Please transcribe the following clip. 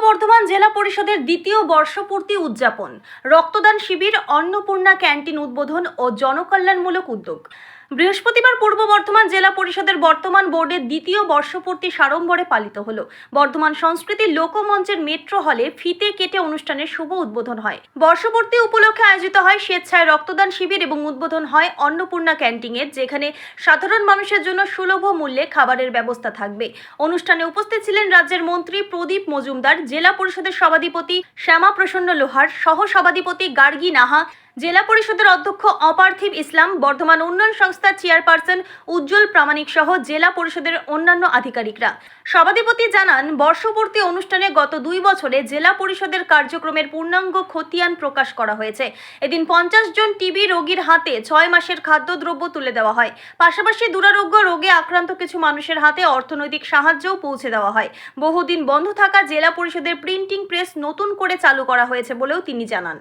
বর্ধমান জেলা পরিষদের দ্বিতীয় বর্ষপূর্তি উদযাপন। রক্তদান শিবির অন্নপূর্ণা ক্যান্টিন উদ্বোধন ও জনকল্যাণমূলক উদ্যোগ। বৃহস্পতিবার পূর্ব বর্ধমান জেলা পরিষদের বর্তমান বোর্ডের দ্বিতীয় বর্ষপূর্তি সাড়ম্বরে পালিত হলো। বর্ধমান সংস্কৃতি লোকমঞ্চের মেট্রো হলে ফিতে কেটে অনুষ্ঠানের শুভ উদ্বোধন হয়। বর্ষপূর্তি উপলক্ষে আয়োজিত হয় স্বেচ্ছায় রক্তদান শিবির এবং উদ্বোধন হয় অন্নপূর্ণা ক্যান্টিনের যেখানে সাধারণ মানুষের জন্য সুলভ মূল্যে খাবারের ব্যবস্থা থাকবে। অনুষ্ঠানে উপস্থিত ছিলেন রাজ্যের মন্ত্রী প্রদীপ মজুমদার, জেলা পরিষদের সভাধিপতি শ্যামা প্রসন্ন লোহার সহ সভাধিপতি গার্গী নাহা জেলা পরিষদের অধ্যক্ষ অপার্থিব ইসলাম, বর্ধমান উন্নয়ন সংস্থার চেয়ারপারসন উজ্জ্বল প্রামাণিক সহ জেলা পরিষদের অন্যান্য আধিকারিকরা। সভাধিপতি জানান, বর্ষপূর্তি অনুষ্ঠানে গত দুই বছরে জেলা পরিষদের কার্যক্রমের পূর্ণাঙ্গ খতিয়ান প্রকাশ করা হয়েছে। এদিন পঞ্চাশ জন টিবি রোগীর হাতে ছয় মাসের খাদ্যদ্রব্য তুলে দেওয়া হয়। পাশাপাশি দুরারোগ্য রোগে আক্রান্ত কিছু মানুষের হাতে অর্থনৈতিক সাহায্যও পৌঁছে দেওয়া হয়। বহুদিন বন্ধ থাকা জেলা পরিষদের প্রিন্টিং প্রেস নতুন করে চালু করা হয়েছে বলেও তিনি জানান।